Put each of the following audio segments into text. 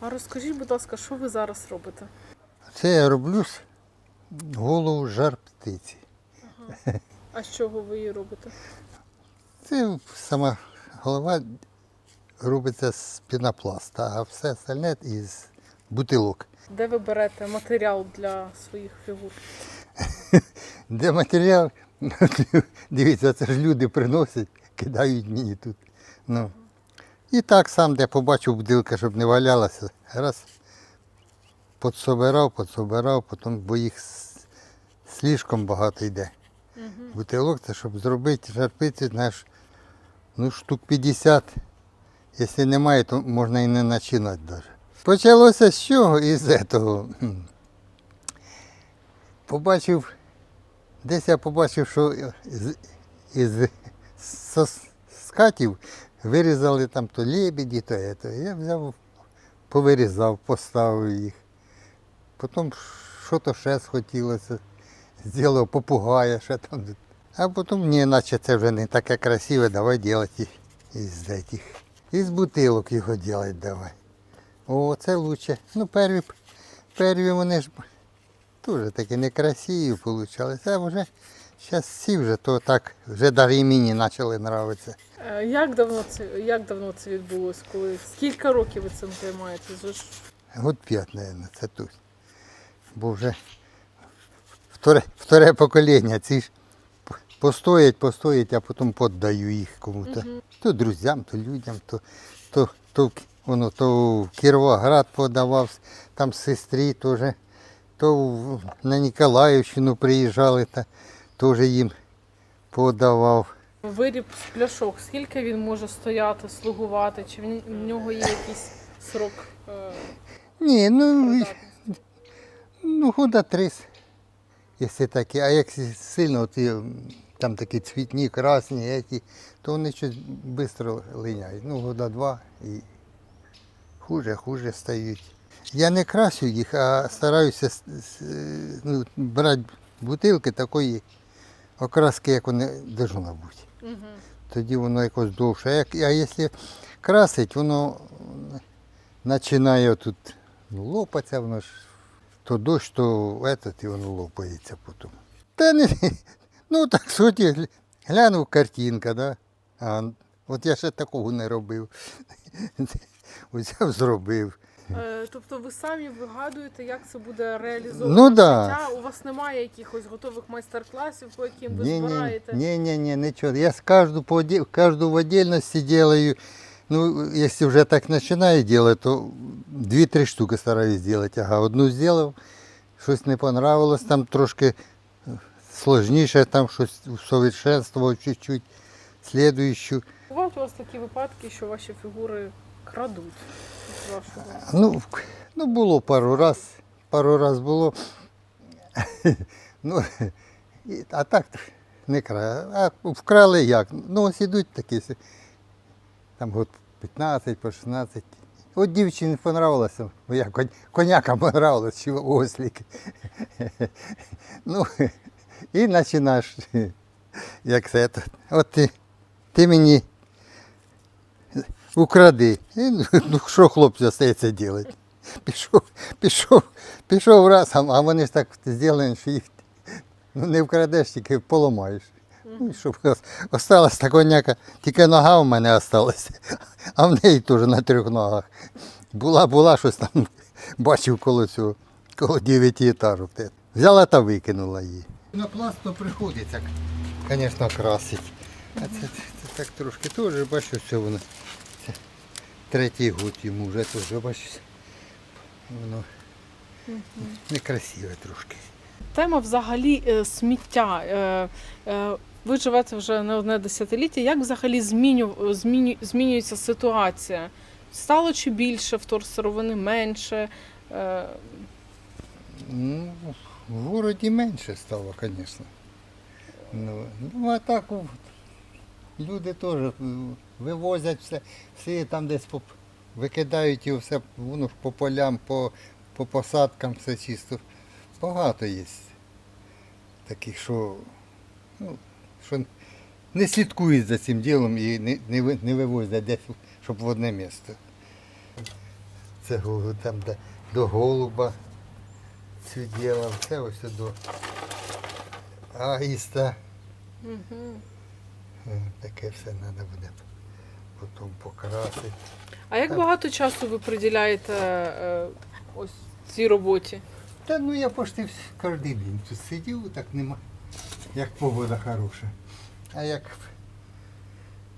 А розкажіть, будь ласка, що ви зараз робите? Це я роблю голову жар птиці. А з чого ви її робите? Це сама голова робиться з пінопласта, а все остальне із бутилок. Де ви берете матеріал для своїх фігур? Де матеріал, дивіться, це ж люди приносять, кидають мені тут. Ну. І так сам, де побачив бутилка, щоб не валялася, раз подсобирав, подсобирав, потім, бо їх слишком багато йде. Бутилок, це щоб зробити жарпиці, знаєш, ну штук 50. Якщо немає, то можна і не починати навіть. Почалося з чого? Із цього. Побачив, десь я побачив, що із, із со- скатів вирізали там то лебеді, то це. Я взяв, повирізав, поставив їх. Потім що то ще схотілося, зробив попугая, ще там. А потім, ні, наче це вже не таке красиве, давай робити із этих. Із бутилок його робити давай. О, це лучше. Ну, перві, перві вони ж Дуже такі некрасиві вийшли. А вже зараз всі вже то так, вже навіть мені почали нравитися. Е, Як давно це, як давно це відбулось? Коли скільки років ви цим ж Год п'ять, мабуть, це тут. Бо вже вторе, вторе покоління, ці ж постоять, постоять, а потім поддаю їх кому-то. То друзям, то людям, то, то, то, воно, то в Кіровоград подавав, там сестрі теж, то на Ніколаївщину приїжджали, та теж їм подавав. виріб з пляшок, скільки він може стояти, слугувати? Чи в в нього є якийсь срок? е, Ні, ну? Ну, года три, якщо такі. А як сильно м, там такі цвітні, красні, які, то вони щось швидко линяють. Ну, года два і хуже, хуже стають. Я не красю їх, а стараюся ну, брати бутилки такої окраски, як вони должно бути. Мгм. Тоді воно якось довше. А, як, а якщо красить, воно починає тут ну, лопатися, воно ж то дощ, то этот, і воно лопається потім. Та не, ну так суті, глянув картинка, да? А, от я ще такого не робив. Взяв, зробив. Е, Тобто ви самі вигадуєте, як це буде реалізовано Ну да. життя? У вас немає якихось готових майстер-класів, по яким ви ні, збираєте? ні, ні, ні, нічого. Я с каждую, по, оде- в отдельности делаю. Ну, если уже так начинаю делать, то дві-три штуки стараюсь сделать. Ага, одну сделав, щось не понравилось, там трошки е, сложніше, там щось усовершенствував чуть-чуть. Слідуючу. Бувають у вас такі випадки, що ваші фігури крадуть з. Ну, ну було пару раз, пару раз було. ну, а так не крали. А вкрали як? Ну, ось ідуть такі, там год 15 по 16. От дівчині понравилося, я коняка понравилось, чи ослік. ну, і починаєш, як це, от ти, ти мені укради. І, ну, що хлопцю остається робити? Пішов, пішов, пішов раз, а вони ж так зроблені, що їх ну, не вкрадеш, тільки поламаєш. Ну, щоб осталась та коняка, тільки нога в мене осталася, а в неї теж на трьох ногах. Була, була щось там, бачив коло цього, коло дев'ятиэтажок. те. Взяла та викинула її. На пласт приходиться, звісно, красить. А це, це, це так трошки теж, бачу, що воно. Третій год йому вже теж, бачиш. Воно некрасиве трошки. Тема взагалі е, сміття. Е, е, ви живете вже не одне десятиліття. Як взагалі зміню, зміню, змінюється ситуація? Стало чи більше вторсировини, менше? Ну, в городі менше стало, звісно. Ну, ну а так люди теж е, вивозять все, всі там десь поп- викидають і все воно по полям, по, по посадкам все чисто. Багато є таких, що, ну, що не слідкують за цим ділом і не, не, вивозять десь, щоб в одне місце. Це там де, до голуба цю діло, це ось до аїста. Угу. Таке все треба буде потім покрасити. А як Так. багато часу ви приділяєте е, ось цій роботі? Та ну я почти кожен день тут сидів, так нема, як погода хороша. А як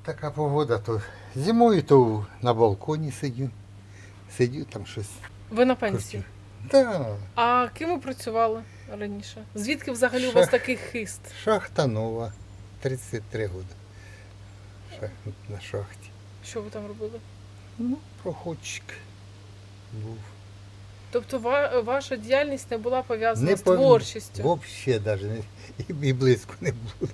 така погода, то зимою то на балконі сидю. Сидю там щось. Ви на пенсії? Так, А ким ви працювали раніше? Звідки взагалі у вас такий хист? шахта нова, 33 роки. Шах, на шахті. Що ви там робили? Ну, проходчик був. Тобто ва- ваша діяльність не була пов'язана з пов- творчістю? Взагалі навіть і близько не було.